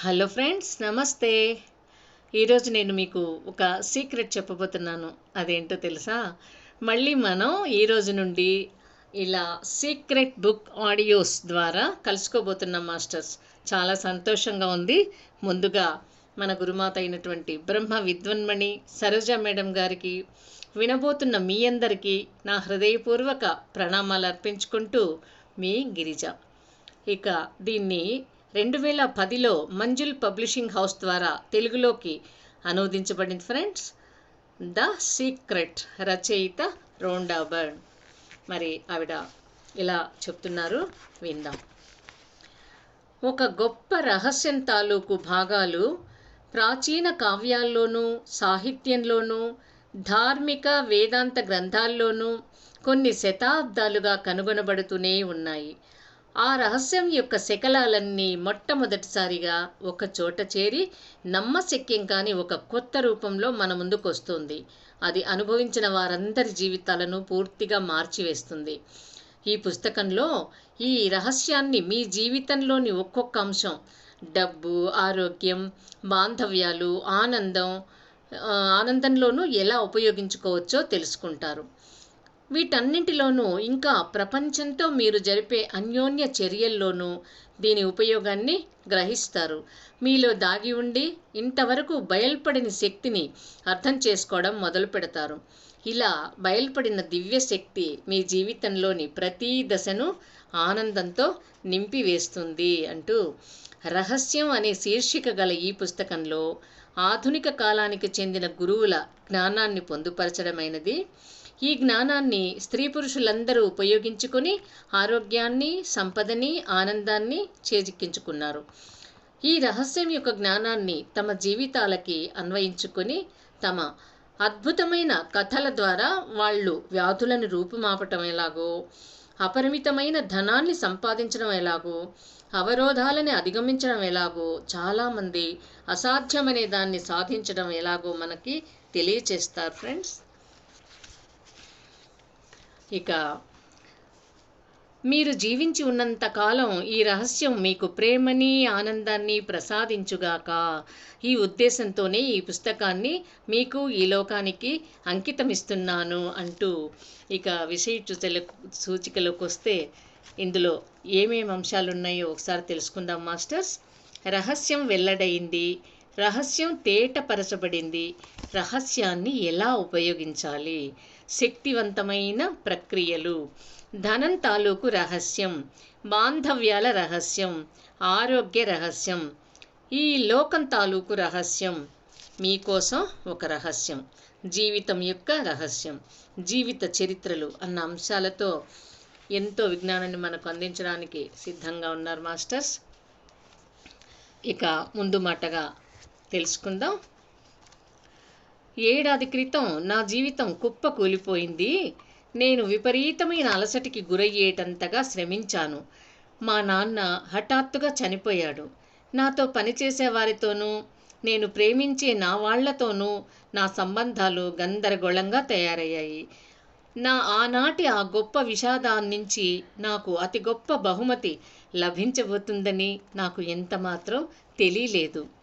Hello friends నమస్తే. ఈరోజు నేను మీకు ఒక సీక్రెట్ చెప్పబోతున్నాను. అదేంటో తెలుసా? మళ్ళీ మనం ఈరోజు నుండి ఇలా సీక్రెట్ బుక్ ఆడియోస్ ద్వారా కలుసుకోబోతున్నాం మాస్టర్స్. చాలా సంతోషంగా ఉంది. ముందుగా మన గురుమాత అయినటువంటి బ్రహ్మ విద్వన్మణి సరోజ మేడం గారికి వినబోతున్న మీ అందరికీ నా హృదయపూర్వక ప్రణామాలు అర్పించుకుంటూ మీ గిరిజ. ఇక దీన్ని రెండు వేల పదిలో మంజుల్ పబ్లిషింగ్ హౌస్ ద్వారా తెలుగులోకి అనువదించబడింది ఫ్రెండ్స్. ద సీక్రెట్ రచయిత రోండాబర్న్ మరి ఆవిడ ఇలా చెప్తున్నారు విందాం. ఒక గొప్ప రహస్యం తాలూకు భాగాలు ప్రాచీన కావ్యాల్లోనూ సాహిత్యంలోనూ ధార్మిక వేదాంత గ్రంథాల్లోనూ కొన్ని శతాబ్దాలుగా కనుగొనబడుతూనే ఉన్నాయి. ఆ రహస్యం యొక్క శకలాలన్నీ మొట్టమొదటిసారిగా ఒక చోట చేరి నమ్మశక్యం కాని ఒక కొత్త రూపంలో మన ముందుకు వస్తుంది అది అనుభవించిన వారందరి జీవితాలను పూర్తిగా మార్చివేస్తుంది. ఈ పుస్తకంలో ఈ రహస్యాన్ని మీ జీవితంలోని ఒక్కొక్క అంశం డబ్బు ఆరోగ్యం బాంధవ్యాలు ఆనందం ఆనందంలోనూ ఎలా ఉపయోగించుకోవచ్చో తెలుసుకుంటారు. వీటన్నింటిలోనూ ఇంకా ప్రపంచంతో మీరు జరిపే అన్యోన్య చర్యల్లోనూ దీని ఉపయోగాన్ని గ్రహిస్తారు. మీలో దాగి ఉండి ఇంతవరకు బయల్పడిన శక్తిని అర్థం చేసుకోవడం మొదలు పెడతారు. ఇలా బయల్పడిన దివ్య శక్తి మీ జీవితంలోని ప్రతి దశను ఆనందంతో నింపివేస్తుంది అంటూ రహస్యం అనే శీర్షిక గల ఈ పుస్తకంలో ఆధునిక కాలానికి చెందిన గురువుల జ్ఞానాన్ని పొందుపరచడమైనది ఈ జ్ఞానాన్ని స్త్రీ పురుషులందరూ ఉపయోగించుకొని ఆరోగ్యాన్ని సంపదని ఆనందాన్ని చేజిక్కించుకున్నారు. ఈ రహస్యం యొక్క జ్ఞానాన్ని తమ జీవితాలకి అన్వయించుకొని తమ అద్భుతమైన కథల ద్వారా వాళ్ళు వ్యాధులను రూపుమాపటం ఎలాగో అపరిమితమైన ధనాన్ని సంపాదించడం ఎలాగో అవరోధాలని అధిగమించడం ఎలాగో చాలామంది అసాధ్యమనే దాన్ని సాధించడం ఎలాగో మనకి తెలియచేస్తారు ఫ్రెండ్స్ ఇక మీరు జీవించి ఉన్నంతకాలం ఈ రహస్యం మీకు ప్రేమని ఆనందాన్ని ప్రసాదించుగాక. ఈ ఉద్దేశంతోనే ఈ పుస్తకాన్ని మీకు ఈ లోకానికి అంకితమిస్తున్నాను అంటూ ఇక విషయ సూచికలోకి వస్తే ఇందులో ఏమేమి అంశాలు ఉన్నాయో ఒకసారి తెలుసుకుందాం మాస్టర్స్. రహస్యం వెల్లడైంది. రహస్యం తేటపరచబడింది. రహస్యాన్ని ఎలా ఉపయోగించాలి? శక్తివంతమైన ప్రక్రియలు. ధనం తాలూకు రహస్యం. బాంధవ్యాల రహస్యం. ఆరోగ్య రహస్యం. ఈ లోకం తాలూకు రహస్యం. మీకోసం ఒక రహస్యం. జీవితం యొక్క రహస్యం. జీవిత చరిత్రలు అన్న అంశాలతో ఎంతో విజ్ఞానాన్ని మనకు అందించడానికి సిద్ధంగా ఉన్నారు మాస్టర్స్. ఇక ముందు మాటగా తెలుసుకుందాం. ఏడాది క్రితం నా జీవితం కుప్ప కూలిపోయింది. నేను విపరీతమైన అలసటికి గురయ్యేటంతగా శ్రమించాను. మా నాన్న హఠాత్తుగా చనిపోయాడు. నాతో పనిచేసే వారితోనూ నేను ప్రేమించే నా వాళ్ళతోనూ నా సంబంధాలు గందరగోళంగా తయారయ్యాయి. నా ఆనాటి ఆ గొప్ప విషాదాన్నించి నాకు అతి గొప్ప బహుమతి లభించబోతుందని నాకు ఎంతమాత్రం తెలియలేదు.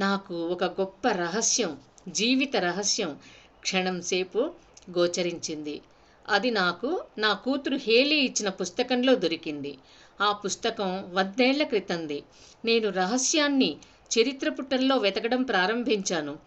నాకు ఒక గొప్ప రహస్యం జీవిత రహస్యం క్షణం సేపు గోచరించింది. అది నాకు నా కూతురు హేలీ ఇచ్చిన పుస్తకంలో దొరికింది. ఆ పుస్తకం వందేళ్ళ క్రితంది. నేను రహస్యాన్ని చరిత్ర పుటల్లో వెతకడం ప్రారంభించాను.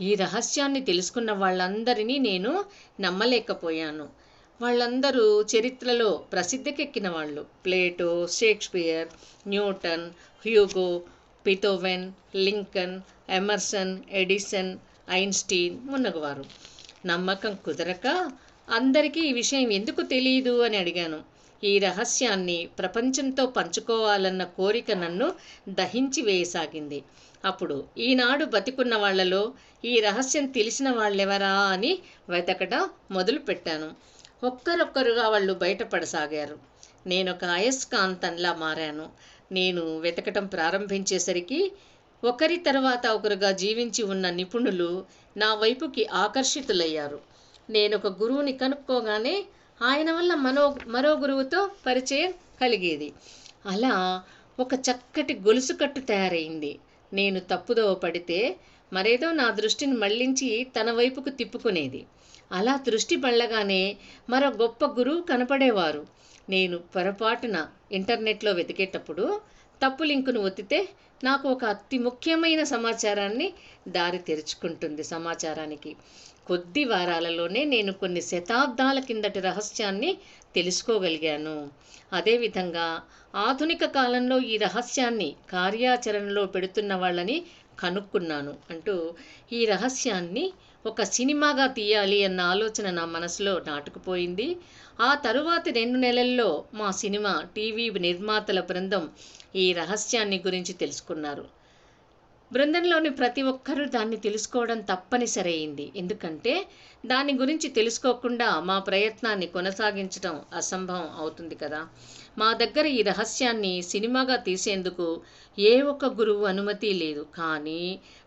ఈ రహస్యాన్ని తెలుసుకున్న వాళ్ళందరినీ నేను నమ్మలేకపోయాను. వాళ్ళందరూ చరిత్రలో ప్రసిద్ధికెక్కిన వాళ్ళు. Plato Shakespeare Newton Hugo Beethoven Lincoln Emerson Edison Einstein మున్నగవారు. నమ్మకం కుదరక అందరికీ ఈ విషయం ఎందుకు తెలియదు అని అడిగాను. ఈ రహస్యాన్ని ప్రపంచంతో పంచుకోవాలన్న కోరిక నన్ను దహించి వేయసాగింది. అప్పుడు ఈనాడు బతికున్న వాళ్ళలో ఈ రహస్యం తెలిసిన వాళ్ళెవరా అని వెతకడం మొదలుపెట్టాను. ఒక్కరొక్కరుగా వాళ్ళు బయటపడసాగారు. నేను ఒక అయస్కాంతంలా మారాను. నేను వెతకటం ప్రారంభించేసరికి ఒకరి తర్వాత ఒకరుగా జీవించి ఉన్న నిపుణులు నా వైపుకి ఆకర్షితులయ్యారు. నేను ఒక గురువుని కనుక్కోగానే ఆయన వల్ల మనో మరో గురువుతో పరిచయం కలిగేది. అలా ఒక చక్కటి గొలుసు కట్టు తయారైంది. నేను తప్పుదోవ పడితే మరేదో నా దృష్టిని మళ్ళించి తన వైపుకు తిప్పుకునేది. అలా దృష్టి మళ్ళగానే మరో గొప్ప గురువు కనపడేవారు. నేను పొరపాటున ఇంటర్నెట్లో వెతికేటప్పుడు తప్పు లింకును ఒత్తితే నాకు ఒక అతి ముఖ్యమైన సమాచారాన్ని దారి తెరుచుకుంటుంది సమాచారానికి. కొద్ది వారాలలోనే నేను కొన్ని శతాబ్దాల కిందటి రహస్యాన్ని తెలుసుకోగలిగాను. అదేవిధంగా ఆధునిక కాలంలో ఈ రహస్యాన్ని కార్యాచరణలో పెడుతున్న వాళ్ళని కనుక్కున్నాను అంటూ ఈ రహస్యాన్ని ఒక సినిమాగా తీయాలి అన్న ఆలోచన నా మనసులో నాటుకుపోయింది. ఆ తరువాతి రెండు నెలల్లో మా సినిమా టీవీ నిర్మాతల బృందం ఈ రహస్యాన్ని గురించి తెలుసుకున్నారు. బృందంలోని ప్రతి ఒక్కరూ దాన్ని తెలుసుకోవడం తప్పనిసరైంది. ఎందుకంటే దాని గురించి తెలుసుకోకుండా మా ప్రయత్నాన్ని కొనసాగించడం అసంభవం అవుతుంది కదా. మా దగ్గర ఈ రహస్యాన్ని సినిమాగా తీసేందుకు ఏ ఒక్క గురువు అనుమతి లేదు. కానీ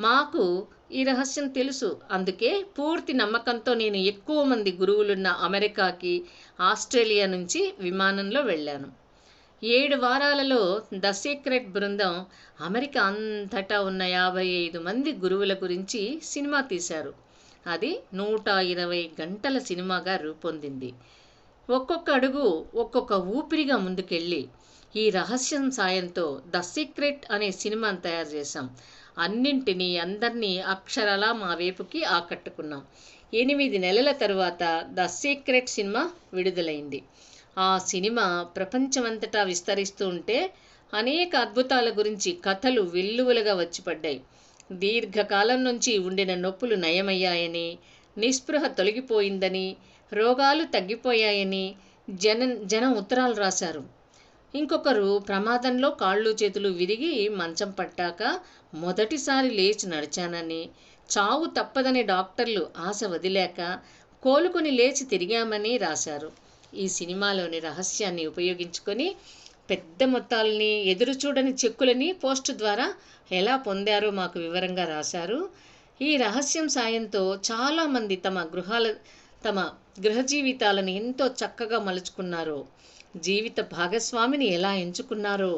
మాకు ఈ రహస్యం తెలుసు. అందుకే పూర్తి నమ్మకంతో నేను ఎక్కువ మంది గురువులున్న అమెరికాకి ఆస్ట్రేలియా నుంచి విమానంలో వెళ్ళాను. ఏడు వారాలలో ద సీక్రెట్ బృందం అమెరికా అంతటా ఉన్న యాభై ఐదు మంది గురువుల గురించి సినిమా తీశారు. అది నూట ఇరవై గంటల సినిమాగా రూపొందింది. ఒక్కొక్క అడుగు ఒక్కొక్క ఊపిరిగా ముందుకెళ్ళి ఈ రహస్యం సాయంతో ద సీక్రెట్ అనే సినిమాను తయారు చేశాం. అన్నింటినీ అందరినీ అక్షరాలా మా వైపుకి ఆకట్టుకున్నాం. ఎనిమిది నెలల తరువాత ద సీక్రెట్ సినిమా విడుదలైంది. ఆ సినిమా ప్రపంచమంతటా విస్తరిస్తూ ఉంటే అనేక అద్భుతాల గురించి కథలు వెల్లువలుగా వచ్చిపడ్డాయి. దీర్ఘకాలం నుంచి ఉండిన నొప్పులు నయమయ్యాయని నిస్పృహ తొలగిపోయిందని రోగాలు తగ్గిపోయాయని జన జనం ఉత్తరాలు రాశారు. ఇంకొకరు ప్రమాదంలో కాళ్ళు చేతులు విరిగి మంచం పట్టాక మొదటిసారి లేచి నడిచానని చావు తప్పదని డాక్టర్లు ఆశ వదిలేక కోలుకొని లేచి తిరిగామని రాశారు. ఈ సినిమాలోని రహస్యాన్ని ఉపయోగించుకొని పెద్ద మొత్తాలని ఎదురు చూడని చెక్కులని పోస్టు ద్వారా ఎలా పొందారో మాకు వివరంగా రాశారు. ఈ రహస్యం సాయంతో చాలామంది తమ గృహాల తమ గృహ జీవితాలను ఎంతో చక్కగా మలుచుకున్నారు. జీవిత భాగస్వామిని ఎలా ఎంచుకున్నారో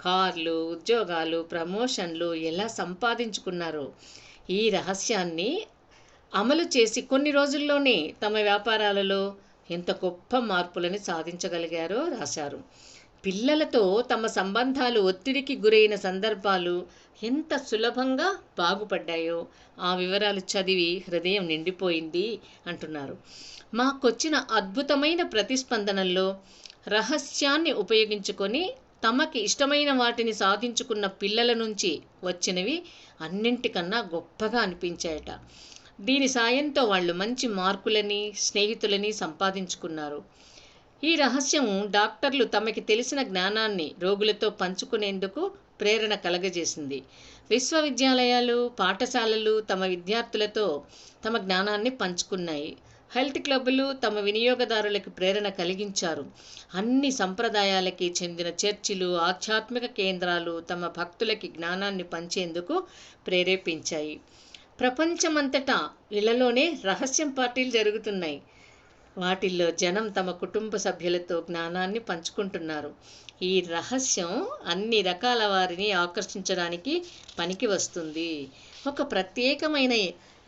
కార్లు ఉద్యోగాలు ప్రమోషన్లు ఎలా సంపాదించుకున్నారో ఈ రహస్యాన్ని అమలు చేసి కొన్ని రోజుల్లోనే తమ వ్యాపారాలలో ఎంత గొప్ప మార్పులని సాధించగలిగారో రాశారు. పిల్లలతో తమ సంబంధాలు ఒత్తిడికి గురైన సందర్భాలు ఎంత సులభంగా బాగుపడ్డాయో ఆ వివరాలు చదివి హృదయం నిండిపోయింది అంటున్నారు. మాకొచ్చిన అద్భుతమైన ప్రతిస్పందనల్లో రహస్యాన్ని ఉపయోగించుకొని తమకి ఇష్టమైన వాటిని సాధించుకున్న పిల్లల నుంచి వచ్చినవి అన్నింటికన్నా గొప్పగా అనిపించాయట. దీని సాయంతో వాళ్ళు మంచి మార్కులని స్నేహితులని సంపాదించుకున్నారు. ఈ రహస్యం డాక్టర్లు తమకి తెలిసిన జ్ఞానాన్ని రోగులతో పంచుకునేందుకు ప్రేరణ కలగజేసింది. విశ్వవిద్యాలయాలు పాఠశాలలు తమ విద్యార్థులతో తమ జ్ఞానాన్ని పంచుకున్నాయి. హెల్త్ క్లబ్బులు తమ వినియోగదారులకు ప్రేరణ కలిగించారు. అన్ని సంప్రదాయాలకి చెందిన చర్చిలు ఆధ్యాత్మిక కేంద్రాలు తమ భక్తులకి జ్ఞానాన్ని పంచేందుకు ప్రేరేపించాయి. ప్రపంచమంతటా ఇళ్ళలోనే రహస్యం పార్టీలు జరుగుతున్నాయి. వాటిల్లో జనం తమ కుటుంబ సభ్యులతో జ్ఞానాన్ని పంచుకుంటున్నారు. ఈ రహస్యం అన్ని రకాల వారిని ఆకర్షించడానికి పనికి వస్తుంది. ఒక ప్రత్యేకమైన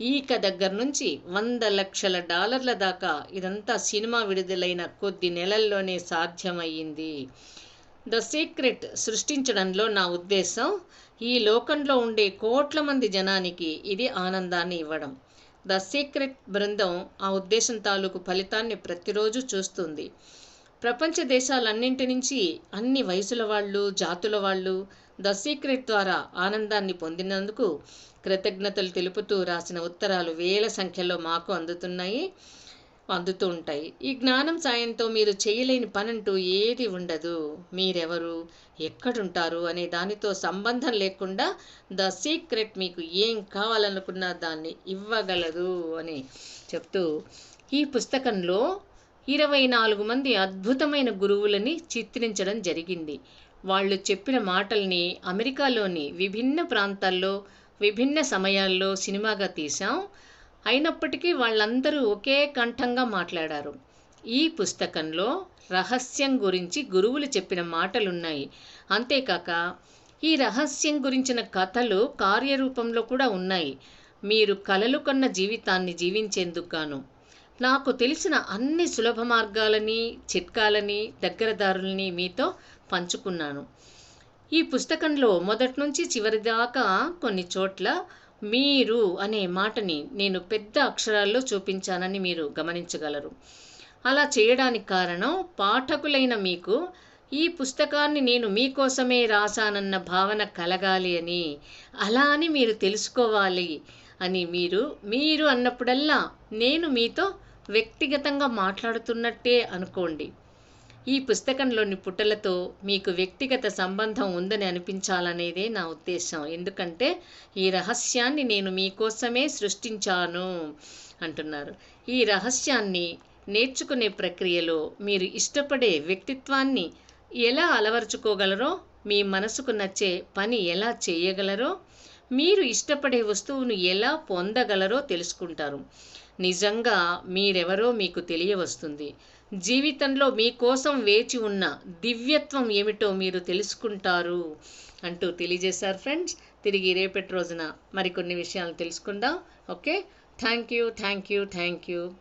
ఈక దగ్గర నుంచి వంద లక్షల డాలర్ల దాకా ఇదంతా సినిమా విడుదలైన కొద్ది నెలల్లోనే సాధ్యమయ్యింది. ద సీక్రెట్ సృష్టించడంలో నా ఉద్దేశం ఈ లోకంలో ఉండే కోట్ల మంది జనానికి ఇది ఆనందాన్ని ఇవ్వడం. ద సీక్రెట్ బృందం ఆ ఉద్దేశం తాలూకు ఫలితాన్ని ప్రతిరోజు చూస్తుంది. ప్రపంచ దేశాలన్నింటి నుంచి అన్ని వయసుల వాళ్ళు జాతుల వాళ్ళు ద సీక్రెట్ ద్వారా ఆనందాన్ని పొందినందుకు కృతజ్ఞతలు తెలుపుతూ రాసిన ఉత్తరాలు వేల సంఖ్యలో మాకు అందుతున్నాయి. అందుతూ ఉంటాయి. ఈ జ్ఞానం సాయంతో మీరు చేయలేని పనంటూ ఏది ఉండదు. మీరెవరు? ఎక్కడుంటారు? అనే దానితో సంబంధం లేకుండా ద సీక్రెట్ మీకు ఏం కావాలనుకున్నా దాన్ని ఇవ్వగలదు అని చెప్తూ ఈ పుస్తకంలో ఇరవై నాలుగు మంది అద్భుతమైన గురువులని చిత్రించడం జరిగింది. వాళ్ళు చెప్పిన మాటల్ని అమెరికాలోని విభిన్న ప్రాంతాల్లో విభిన్న సమయాల్లో సినిమాగా తీసాం అయినప్పటికీ వాళ్ళందరూ ఒకే కంఠంగా మాట్లాడారు. ఈ పుస్తకంలో రహస్యం గురించి గురువులు చెప్పిన మాటలున్నాయి. అంతేకాక ఈ రహస్యం గురించిన కథలు కార్యరూపంలో కూడా ఉన్నాయి. మీరు కలలు కన్న జీవితాన్ని జీవించేందుకు గాను నాకు తెలిసిన అన్ని సులభ మార్గాలని చిట్కాలని దగ్గరదారుల్ని మీతో పంచుకున్నాను. ఈ పుస్తకంలో మొదటి నుంచి చివరిదాకా కొన్ని చోట్ల మీరు అనే మాటని నేను పెద్ద అక్షరాల్లో చూపించానని మీరు గమనించగలరు. అలా చేయడానికి కారణం పాఠకులైన మీకు ఈ పుస్తకాన్ని నేను మీకోసమే రాశానన్న భావన కలగాలి అని అలా అని మీరు తెలుసుకోవాలి అని మీరు మీరు అన్నప్పుడల్లా నేను మీతో వ్యక్తిగతంగా మాట్లాడుతున్నట్టే అనుకోండి. ఈ పుస్తకంలోని పుటలతో మీకు వ్యక్తిగత సంబంధం ఉందని అనిపించాలనేదే నా ఉద్దేశం. ఎందుకంటే ఈ రహస్యాన్ని నేను మీకోసమే సృష్టించాను అంటున్నారు. ఈ రహస్యాన్ని నేర్చుకునే ప్రక్రియలో మీరు ఇష్టపడే వ్యక్తిత్వాన్ని ఎలా అలవర్చుకోగలరో మీ మనసుకు నచ్చే పని ఎలా చేయగలరో మీరు ఇష్టపడే వస్తువును ఎలా పొందగలరో తెలుసుకుంటారు. నిజంగా మీరెవరో మీకు తెలియవస్తుంది. జీవితంలో మీకోసం వేచి ఉన్న దివ్యత్వం ఏమిటో మీరు తెలుసుకుంటారు అంటూ తెలియజేశారు ఫ్రెండ్స్. తిరిగి రేపటి రోజున మరికొన్ని విషయాలు తెలుసుకుందాం. Okay? Thank you thank you thank you.